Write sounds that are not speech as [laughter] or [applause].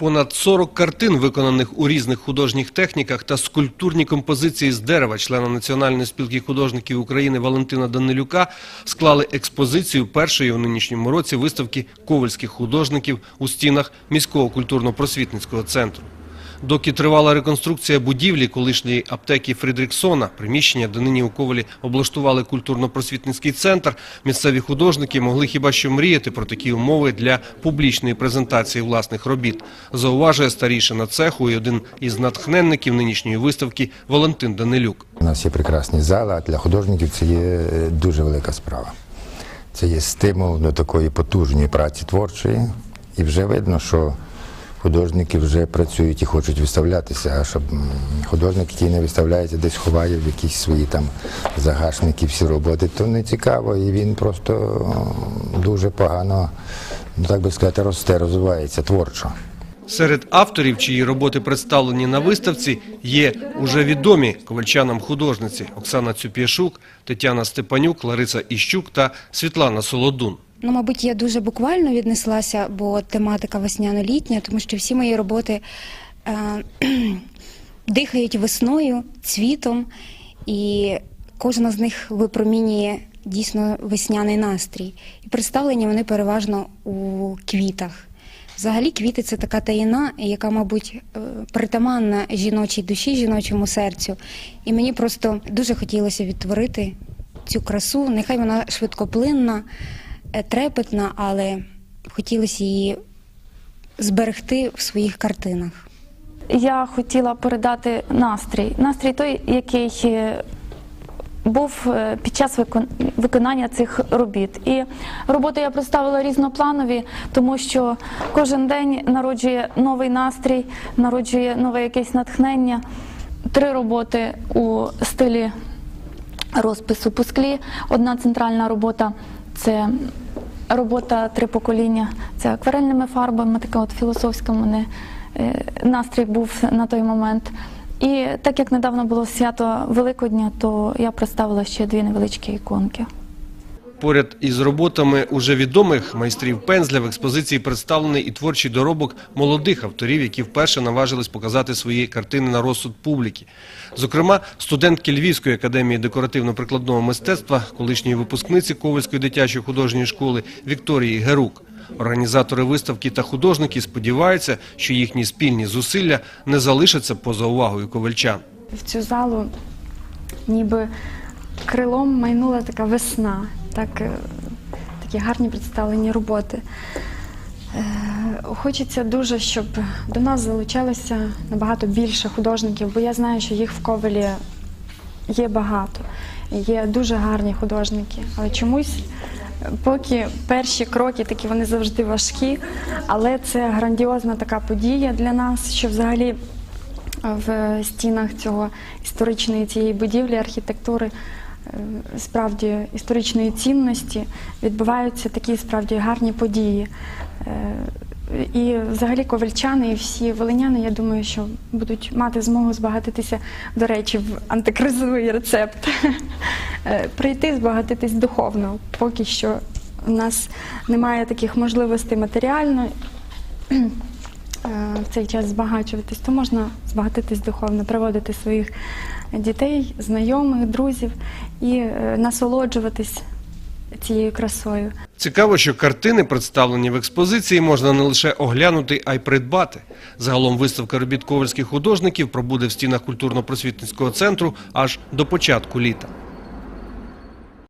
Понад 40 картин, виконаних у різних художніх техніках та скульптурні композиції з дерева члена Національної спілки художників України Валентина Данилюка склали експозицію першої у нинішньому році виставки ковальських художників у стінах міського культурно-просвітницького центру. Доки тривала реконструкція будівлі колишньої аптеки Фрідріксона, приміщення, де нині у Ковалі облаштували культурно-просвітницький центр, місцеві художники могли хіба що мріяти про такі умови для публічної презентації власних робіт. Зауважує старішина цеху і один із натхненників нинішньої виставки Валентин Данилюк. У нас є прекрасні зали, а для художників це є е, дуже велика справа. Це є стимул до такої потужної праці творчої, і вже видно, що художники вже працюють і хочуть виставлятися. А щоб художник, який не виставляється, десь ховає в якісь свої там загашники всі роботи, то не цікаво, і він просто дуже погано, ну так би сказати, росте, розвивається творчо. Серед авторів, чиї роботи представлені на виставці, є уже відомі ковальчанам художниці Оксана Цюпєшук, Тетяна Степанюк, Лариса Іщук та Світлана Солодун. Ну, мабуть, я дуже буквально віднеслася, бо тематика весняно-літня, тому що всі мої роботи е, [clears throat] дихають весною, цвітом, і кожна з них випромінює дійсно весняний настрій. І представлені вони переважно у квітах. Взагалі, квіти це така таїна, яка, мабуть, е, притаманна жіночій душі, жіночому серцю. І мені просто дуже хотілося відтворити цю красу. Нехай вона швидкоплинна, трепетна, але хотілося її зберегти в своїх картинах. Я хотіла передати настрій. Настрій той, який е, був е, під час виконання цих робіт. І роботи я представила різнопланові, тому що кожен день народжує новий настрій, народжує нове якесь натхнення. Три роботи у стилі розпису по склі. Одна центральна робота це робота три покоління. Це акварельними фарбами, така от філософська мене настрій був на той момент. І так як недавно було свято Великодня, то я представила ще дві невеличкі іконки. Поряд із роботами уже відомих майстрів пензля в експозиції представлений і творчий доробок молодих авторів, які вперше наважились показати свої картини на розсуд публіки. Зокрема, студентки Львівської академії декоративно-прикладного мистецтва, колишньої випускниці Ковальської дитячої художньої школи Вікторії Герук. Організатори виставки та художники сподіваються, що їхні спільні зусилля не залишаться поза увагою ковальчан. в цю залу ніби крилом майнула така весна, так, е, такі гарні представлені роботи. Е, Хочеться дуже, щоб до нас залучалося набагато більше художників, бо я знаю, що їх в Ковелі є багато. Є дуже гарні художники, але чомусь е, поки перші кроки такі вони завжди важкі, але це грандіозна така подія для нас, що взагалі в стінах цього історичної цієї будівлі, архітектури, справді історичної цінності відбуваються такі справді гарні події. Е, І взагалі ковальчани і всі волиняни, я думаю, що будуть мати змогу збагатитися, до речі, в антикризовий рецепт. Е, Прийти, збагатитись духовно. Поки що у нас немає таких можливостей матеріально е, в цей час збагачуватись, то можна збагатитись духовно, приводити своїх дітей, знайомих, друзів і е, насолоджуватись цією красою. Цікаво, що картини, представлені в експозиції, можна не лише оглянути, а й придбати. Загалом виставка робіт ковальських художників пробуде в стінах культурно-просвітницького центру аж до початку літа.